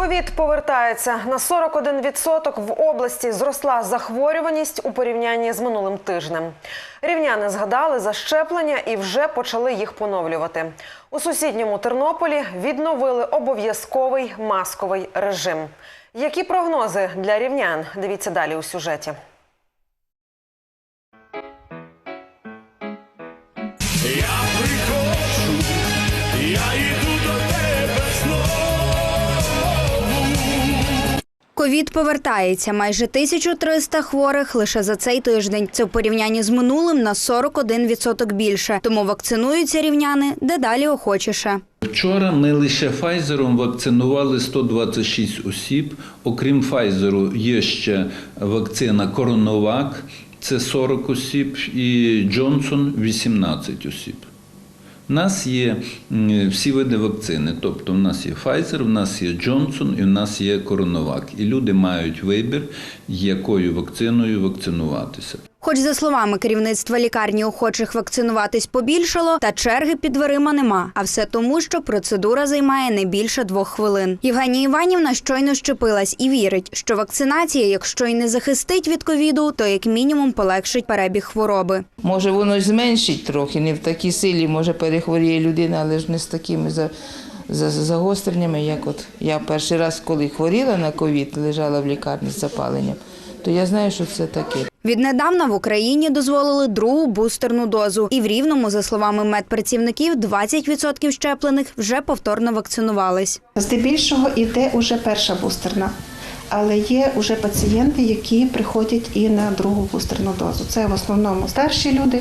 Ковід повертається на 41% в області. Зросла захворюваність у порівнянні з минулим тижнем. Рівняни згадали за щеплення і вже почали їх поновлювати. У сусідньому Тернополі відновили обов'язковий масковий режим. Які прогнози для рівнян? Дивіться далі у сюжеті. Я приходжу, я йду Ковід повертається. Майже 1300 хворих лише за цей тиждень. Це в порівнянні з минулим на 41% більше. Тому вакцинуються рівняни дедалі охочіше. Вчора ми лише Файзером вакцинували 126 осіб. Окрім Файзеру, є ще вакцина Коронавак, це 40 осіб, і Джонсон 18 осіб. У нас є всі види вакцини, тобто в нас є Pfizer, в нас є Джонсон і в нас є Коронавак. І люди мають вибір, якою вакциною вакцинуватися. Хоч за словами керівництва лікарні охочих вакцинуватись побільшало, та черги під дверима нема. А все тому, що процедура займає не більше двох хвилин. Євгенія Іванівна щойно щепилась і вірить, що вакцинація, якщо й не захистить від ковіду, то як мінімум полегшить перебіг хвороби. Може, воно й зменшить трохи, не в такій силі, може перехворіє людина, але ж не з такими за, за, загостреннями, як от я перший раз, коли хворіла на ковід, лежала в лікарні з запаленням, то я знаю, що це таке. Віднедавна в Україні дозволили другу бустерну дозу. І в Рівному, за словами медпрацівників, 20% щеплених вже повторно вакцинувались. Здебільшого йде уже перша бустерна, але є вже пацієнти, які приходять і на другу бустерну дозу. Це в основному старші люди,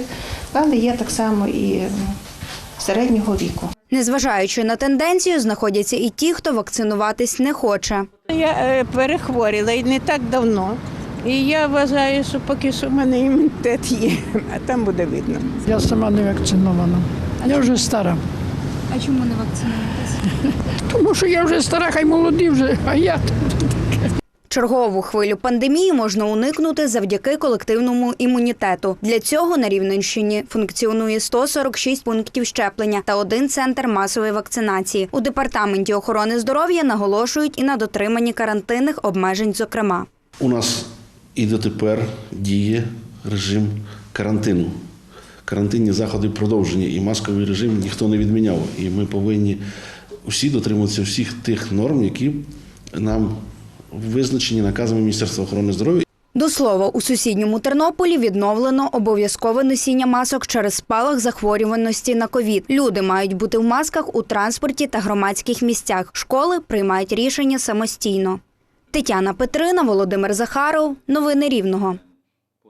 але є так само і середнього віку. Незважаючи на тенденцію, знаходяться і ті, хто вакцинуватись не хоче. Я е, перехворіла і не так давно. І я вважаю, що поки що в мене імунітет є, а там буде видно. Я сама не вакцинована. Я вже стара. А чому не вакцинуєтесь? Тому що я вже стара, хай молоді вже, а я тут. Чергову хвилю пандемії можна уникнути завдяки колективному імунітету. Для цього на Рівненщині функціонує 146 пунктів щеплення та один центр масової вакцинації. У департаменті охорони здоров'я наголошують і на дотриманні карантинних обмежень. Зокрема, У нас і дотепер діє режим карантину. Карантинні заходи продовжені, і масковий режим ніхто не відміняв. І ми повинні усі дотримуватися всіх тих норм, які нам визначені наказами Міністерства охорони здоров'я. До слова, у сусідньому Тернополі відновлено обов'язкове носіння масок через спалах захворюваності на ковід. Люди мають бути в масках у транспорті та громадських місцях. Школи приймають рішення самостійно. Тетяна Петрина, Володимир Захаров. Новини Рівного.